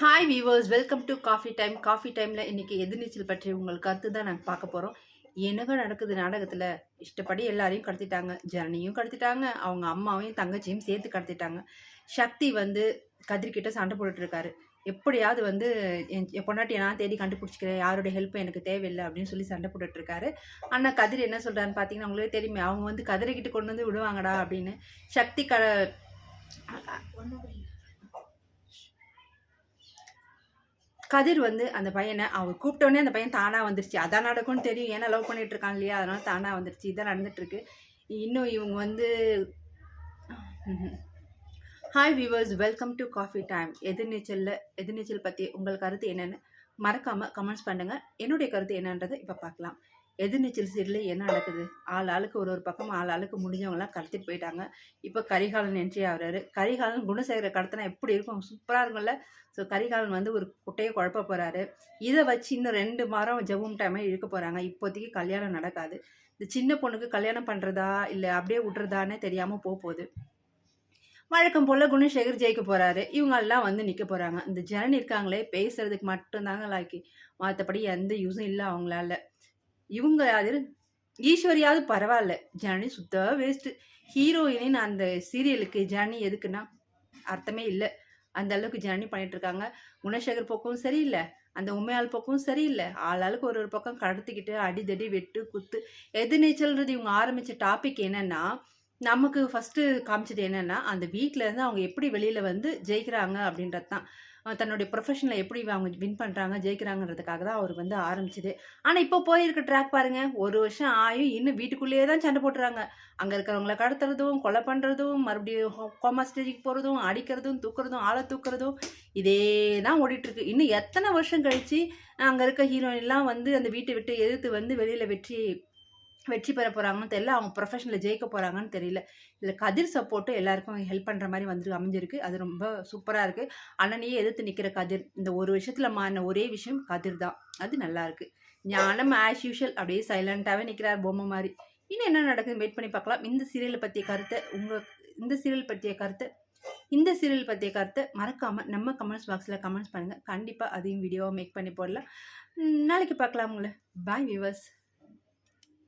Hi viewers welcome to coffee time coffee டைமில் இன்றைக்கி எதிர்நீச்சல் பற்றி உங்கள் கருத்து தான் நாங்கள் பார்க்க போகிறோம் என்னங்க நடக்குது நாடகத்தில்? இஷ்டப்படி எல்லாரையும் கடத்திட்டாங்க. ஜனனியும் கடத்திட்டாங்க. அவங்க அம்மாவையும் தங்கச்சியும் சேர்த்து கடத்திட்டாங்க. சக்தி வந்து கதிர்கிட்ட சண்டை போட்டுட்ருக்காரு எப்படியாவது வந்து என் பொண்டாட்டி நான் தேடி கண்டுபிடிச்சிக்கிறேன். யாரோட ஹெல்ப்பும் எனக்கு தேவையில்லை அப்படின்னு சொல்லி சண்டை போட்டுட்ருக்காரு ஆனால் கதிர் என்ன சொல்கிறான்னு பார்த்தீங்கன்னா உங்களுக்கு தெரியுமே அவங்க வந்து கதிரைக்கிட்ட கொண்டு வந்து விடுவாங்கடா அப்படின்னு. சக்தி க கதிர் வந்து அந்த பையனை அவர் கூப்பிட்டோடனே அந்த பையன் தானாக வந்துருச்சு. அதான் நடக்கும்னு தெரியும். ஏன்னா லவ் பண்ணிட்டு இருக்கான் இல்லையா? அதனால தானாக வந்துருச்சு. இதான் நடந்துட்டுருக்கு. இன்னும் இவங்க வந்து hi viewers welcome to coffee time எதிர்நீச்சலில் Ethirneechal பற்றி உங்கள் கருத்து என்னென்னு மறக்காமல் கமெண்ட்ஸ் பண்ணுங்கள் என்னுடைய கருத்து என்னன்றதை இப்போ பார்க்கலாம். எதிர்நீச்சல் சீரில் என்ன நடக்குது? ஆள் ஆளுக்கு ஒரு ஒரு பக்கம் ஆள் ஆளுக்கு முடிஞ்சவங்களாம் கடத்திட்டு போயிட்டாங்க. இப்போ கரிகாலன் என்ட்ரி ஆகிறாரு. கரிகாலன் குணசேகர கடத்தினா எப்படி இருக்கும்? சூப்பராக இருக்கும்ல. ஸோ கரிகாலன் வந்து ஒரு குட்டையை குழப்ப போகிறாரு இதை வச்சு இன்னும் ரெண்டு மாதம் ஜவும் டைமே இழுக்க போகிறாங்க இப்போதைக்கு கல்யாணம் நடக்காது. இந்த சின்ன பொண்ணுக்கு கல்யாணம் பண்ணுறதா இல்லை அப்படியே விட்றதானே தெரியாமல் போக போகுது. வழக்கம் போல் குணசேகர் ஜெயிக்க போகிறாரு இவங்கெல்லாம் வந்து நிற்க போகிறாங்க இந்த ஜனனி இருக்காங்களே பேசுகிறதுக்கு மட்டும்தாங்க லாக்கி மற்றபடி எந்த யூஸும் இல்லை அவங்களால. இவங்க அது ஈஸ்வரியாவது பரவாயில்ல. ஜனனி சுத்த வேஸ்ட்டு ஹீரோயினின் அந்த சீரியலுக்கு ஜனனி எதுக்குன்னா அர்த்தமே இல்லை. அந்த அளவுக்கு ஜனனி பண்ணிட்டு இருக்காங்க. குணசேகர் பக்கம் சரியில்லை. அந்த உண்மையாள் பக்கம் சரியில்லை. ஆளாளுக்கு ஒரு ஒரு பக்கம் கடத்திக்கிட்டு அடிதடி வெட்டு குத்து. எது நீச்சல்ன்றது இவங்க ஆரம்பித்த டாபிக் என்னென்னா நமக்கு ஃபஸ்ட்டு காமிச்சது என்னென்னா அந்த வீட்டிலேருந்து அவங்க எப்படி வெளியில் வந்து ஜெயிக்கிறாங்க அப்படின்றது தான். தன்னுடைய ப்ரொஃபஷனில் எப்படி அவங்க வின் பண்ணுறாங்க ஜெயிக்கிறாங்கன்றதுக்காக தான் அவர் வந்து ஆரம்பிச்சது. ஆனால் இப்போ போயிருக்க ட்ராக் பாருங்கள் ஒரு வருஷம் ஆயும் இன்னும் வீட்டுக்குள்ளேயே தான் சண்டை போட்டுறாங்க. அங்கே இருக்கிறவங்கள கடத்துறதும் கொலை பண்ணுறதும் மறுபடியும் கோமா ஸ்டேஜுக்கு போகிறதும் அடிக்கிறதும் தூக்குறதும் ஆளை தூக்குறதும் இதே தான் ஓடிட்டுருக்கு. இன்னும் எத்தனை வருஷம் கழித்து அங்கே இருக்க ஹீரோயின்லாம் வந்து அந்த வீட்டை விட்டு எதிர்த்து வந்து வெளியில் வெற்றி வெற்றி பெற போகிறாங்கன்னு தெரியல. அவங்க ப்ரொஃபஷனில் ஜெயிக்க போகிறாங்கன்னு தெரியல. இதில் கதிர் சப்போர்ட்டு எல்லாருக்கும் ஹெல்ப் பண்ணுற மாதிரி வந்து அமைஞ்சிருக்கு. அது ரொம்ப சூப்பராக இருக்குது அண்ணனையே எதிர்த்து நிற்கிற கதிர் இந்த ஒரு விஷயத்தில் மாறின ஒரே விஷயம் கதிர் தான். அது நல்லாயிருக்கு ஞானம் ஆஸ் யூஷுவல் அப்படியே சைலண்ட்டாகவே நிற்கிறார் பொம்மை மாதிரி. இன்னும் என்ன நடக்குதுன்னு வெயிட் பண்ணி பார்க்கலாம். இந்த சீரியலை பற்றிய கருத்தை உங்கள் இந்த சீரியல் பற்றிய கருத்தை இந்த சீரியல் பற்றிய கருத்தை மறக்காமல் நம்ம கமெண்ட்ஸ் பாக்ஸில் கமெண்ட்ஸ் பண்ணுங்கள் கண்டிப்பாக அதையும் வீடியோவாக மேக் பண்ணி போடலாம். நாளைக்கு பார்க்கலாம் உங்களை. பாய் வியூவர்ஸ்